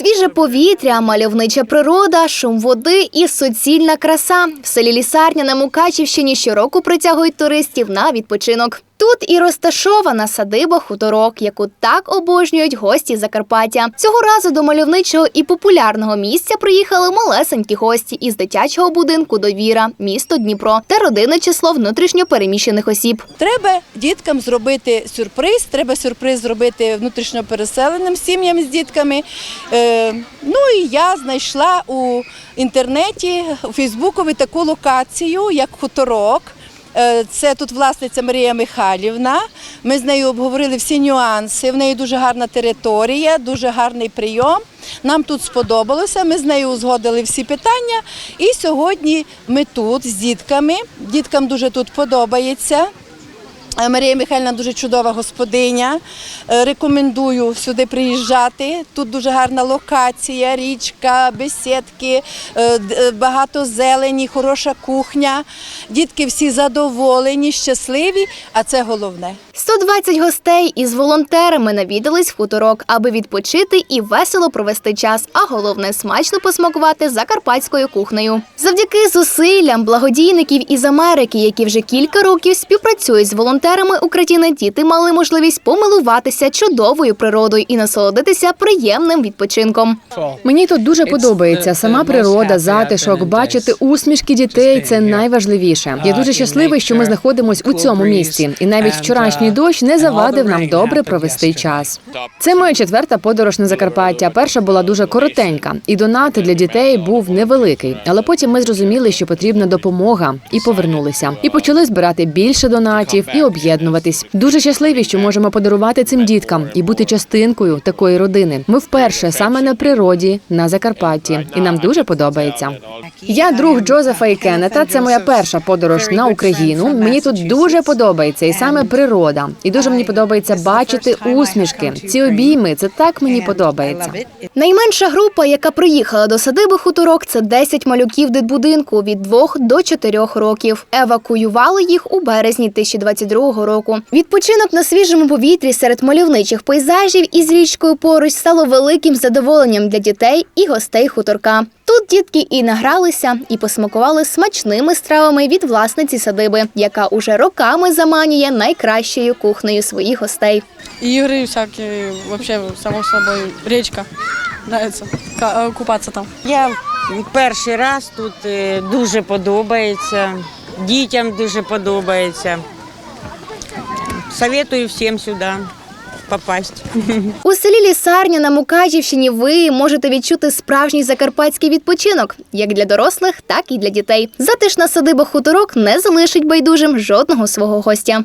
Свіже повітря, мальовнича природа, шум води і суцільна краса. В селі Лісарня на Мукачівщині щороку притягують туристів на відпочинок. Тут і розташована садиба хуторок, яку так обожнюють гості Закарпаття. Цього разу до мальовничого і популярного місця приїхали малесенькі гості із дитячого будинку Довіра, місто Дніпро та родинне число внутрішньо переміщених осіб. Треба діткам зробити сюрприз, треба сюрприз зробити внутрішньо переселеним сім'ям з дітками. Е, ну і я знайшла у інтернеті, у Фейсбукові таку локацію, як хуторок. Е, Це тут власниця Марія Михайлівна. Ми з нею обговорили всі нюанси. В неї дуже гарна територія, дуже гарний прийом. Нам тут сподобалося. Ми з нею узгодили всі питання. І сьогодні ми тут з дітками. Діткам дуже тут подобається. Е, Марія Михайлівна дуже чудова господиня. Е, Рекомендую сюди приїжджати. Тут дуже гарна локація, річка, бесідки, е, багато зелені, хороша кухня. Дітки всі задоволені, щасливі, а це головне. 120 гостей із волонтерами навідались в хуторок, аби відпочити і весело провести час, а головне смачно посмакувати закарпатською кухнею. Завдяки зусиллям благодійників із Америки, які вже кілька років співпрацюють з волонтерами Україна, діти мали можливість помилуватися чудовою природою і насолодитися приємним відпочинком. Мені тут дуже подобається сама природа, затишок, бачити усмішки дітей це найважливіше. Я дуже щасливий, що ми знаходимося у цьому місці, і навіть вчорашній дощ не завадив нам добре провести час. Це моя четверта подорож на Закарпаття. Перша була дуже коротенька, і донат для дітей був невеликий. Але потім ми зрозуміли, що потрібна допомога, і повернулися. І почали збирати більше донатів і об'єднуватись. Дуже щасливі, що можемо подарувати цим діткам і бути частинкою такої родини. Ми вперше саме на природі на Закарпатті, і нам дуже подобається. Я друг Джозефа і Кеннета. Це моя перша подорож на Україну. Мені тут дуже подобається, і саме природа. І дуже мені подобається бачити усмішки. Ці обійми це так мені подобається. Найменша група, яка приїхала до садиби хуторок, це 10 малюків дитбудинку від 2 до 4 років. Евакуювали їх у березні 2022 року. Відпочинок на свіжому повітрі серед мальовничих пейзажів із річкою поруч стало великим задоволенням для дітей і гостей хуторка. Тут дітки і награлися, і посмакували смачними стравами від власниці садиби, яка уже роками заманює найкращою кухнею своїх гостей. Игры всякие, вообще, само собой, речка. Нравится ка- э, там. Я перший раз тут е, дуже подобається, дітям дуже подобається. Советую всім сюди попасть. У селі Лісарня на Мукачівщині ви можете відчути справжній закарпатський відпочинок як для дорослих, так і для дітей. Затишна садиба хуторок не залишить байдужим жодного свого гостя.